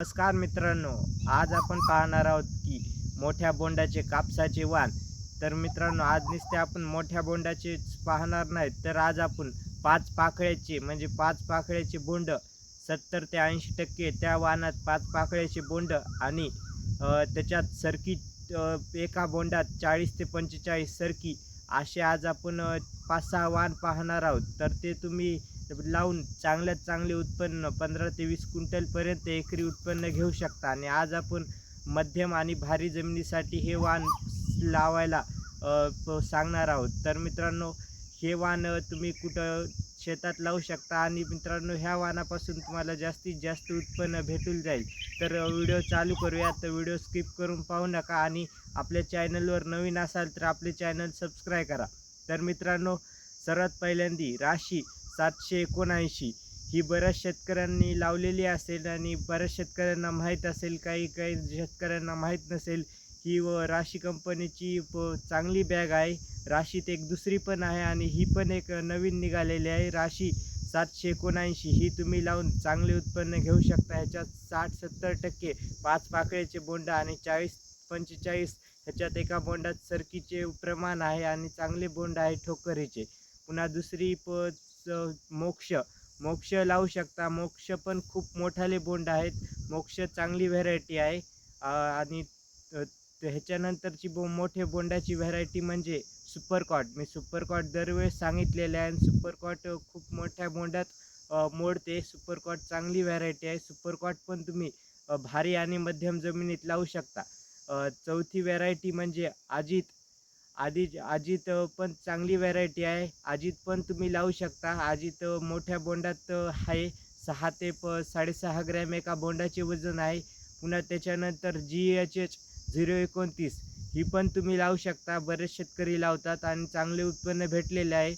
नमस्कार मित्रांनो आज आपण पाहणार आहोत की मोठ्या बोंडाचे कापसाचे वाण. तर मित्रांनो आज नुसते आपण मोठ्या बोंडाचे पाहणार नाही तर आज आपण पाच पाकळ्याचे म्हणजे पाच पाकळ्याचे बोंड सत्तर ते ऐंशी टक्के त्या वाणात पाच पाकळ्याचे बोंड आणि त्याच्यात सरकी एका बोंडात चाळीस ते पंचेचाळीस सरकी असे आज आपण पाच सहा वाण पाहणार आहोत. तर ते तुम्ही लावून चांगल्यात चांगले उत्पन्न पंधरा ते वीस क्विंटलपर्यंत एकरी उत्पन्न घेऊ शकता. आणि आज आपण मध्यम आणि भारी जमिनीसाठी हे वाण लावायला प- सांगणार आहोत. तर मित्रांनो हे वाण तुम्ही कुठं शेतात लावू शकता आणि मित्रांनो ह्या वाणापासून तुम्हाला जास्तीत जास्त उत्पन्न भेटून जाईल. तर व्हिडिओ चालू करूया. तर व्हिडिओ स्किप करून पाहू नका आणि आपल्या चॅनलवर नवीन असाल तर आपले चॅनल सबस्क्राईब करा. तर मित्रांनो सर्वात पहिल्यांदी राशी सातशे एकोणऐंशी. ही बऱ्याच शेतकऱ्यांनी लावलेली असेल आणि बऱ्याच शेतकऱ्यांना माहीत असेल काही काही शेतकऱ्यांना माहीत नसेल ही व राशी कंपनीची प चांगली बॅग आहे. राशीत एक दुसरी पण आहे आणि ही पण एक नवीन निघालेली आहे. राशी सातशे एकोणऐंशी. ही तुम्ही लावून चांगले उत्पन्न घेऊ शकता. ह्याच्यात साठ सत्तर टक्के पाच पाकळ्याचे बोंड आणि चाळीस पंचेचाळीस ह्याच्यात एका बोंडात सरकीचे प्रमाण आहे आणि चांगले बोंड आहे ठोकरीचे. पुन्हा दुसरी प मोक्ष मोक्ष लावू शकता. मोक्ष पण खूप मोठाले बोंड आहेत. मोक्ष चांगली व्हेरायटी म्हणजे आहे. आणि ह्याच्यानंतरची बो मोठे बोंडाची व्हेरायटी म्हणजे सुपरकॉट मी सुपरकॉट दरवेळेस सांगितलेले आहे. आणि सुपरकॉट खूप मोठ्या बोंडात मोडते. सुपरकॉट चांगली व्हेरायटी आहे. सुपरकॉट पण तुम्ही भारी आणि मध्यम जमिनीत लावू शकता. चौथी व्हेरायटी म्हणजे अजित. आधी अजित पण चांगली व्हरायटी आहे. अजित पण तुम्ही लावू शकता. अजित मोठ्या बोंडात आहे. सहा ते प साडेसहा ग्रॅम एका बोंडाचे वजन आहे. पुन्हा त्याच्यानंतर जी एच एच झिरो एकोणतीस. ही पण तुम्ही लावू शकता. बरेच शेतकरी लावतात आणि चांगले उत्पन्न भेटलेले आहे.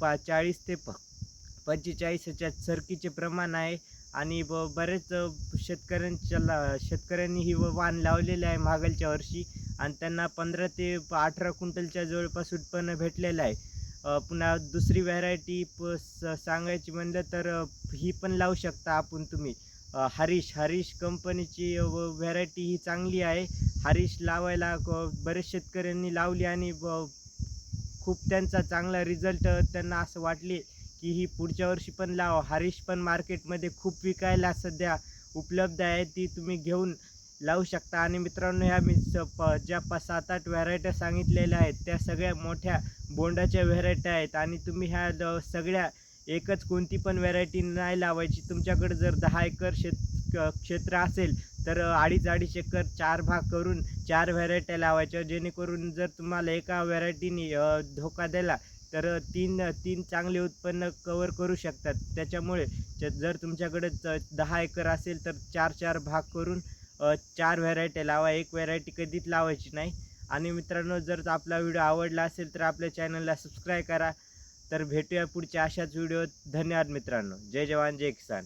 पा चाळीस ते प पंचेचाळीस ह्याच्यात सरकीचे प्रमाण आहे. आणि ब बरेच शेतकऱ्यांच्या ला शेतकऱ्यांनी ही व- वाण लावलेले आहे मागलच्या वर्षी. आणि त्यांना पंधरा ते प- अठरा क्विंटलच्या जवळपास उत्पन्न भेटलेलं आहे. पुन्हा दुसरी व्हरायटी प स- सांगायची म्हणलं तर ही पण लावू शकता आपण तुम्ही. हरीश हरीश कंपनीची व्हरायटी ही चांगली आहे. हरीश लावायला बरेच शेतकऱ्यांनी लावली आणि ब- खूप त्यांचा चांगला रिझल्ट त्यांना असं वाटले. की ही पुढच्या वर्षी पण लावा. हरीश पण मार्केटमध्ये खूप विकायला सध्या उपलब्ध आहे ती तुम्ही घेऊन लावू शकता. आणि मित्रांनो ह्या मी स प ज्या प सात आठ व्हरायट्या सांगितलेल्या आहेत त्या सगळ्या मोठ्या बोंडाच्या व्हरायट्या आहेत. आणि तुम्ही ह्या द सगळ्या एकच कोणती पण व्हरायटी नाही लावायची. तुमच्याकडे जर दहा एकर शेत क- क्षेत्र असेल तर अडीच अडीच एकर चार भाग करून चार व्हरायट्या लावायच्या. जेणेकरून जर तुम्हाला एका व्हरायटीने धोका दिला तर तीन तीन चांगले उत्पन्न कवर करू शकतात. त्याच्यामुळे जर तुमच्याकडे च- दहा एकर असेल तर चार चार भाग करून चार व्हरायटी लावा. एक व्हरायटी कधीच लावायची नाही. आणि मित्रांनो जर आपला व्हिडिओ आवडला असेल तर आपल्या चॅनलला सबस्क्राईब करा. तर भेटूया पुढच्या अशाच व्हिडिओ धन्यवाद मित्रांनो. जय जवान जय किसान.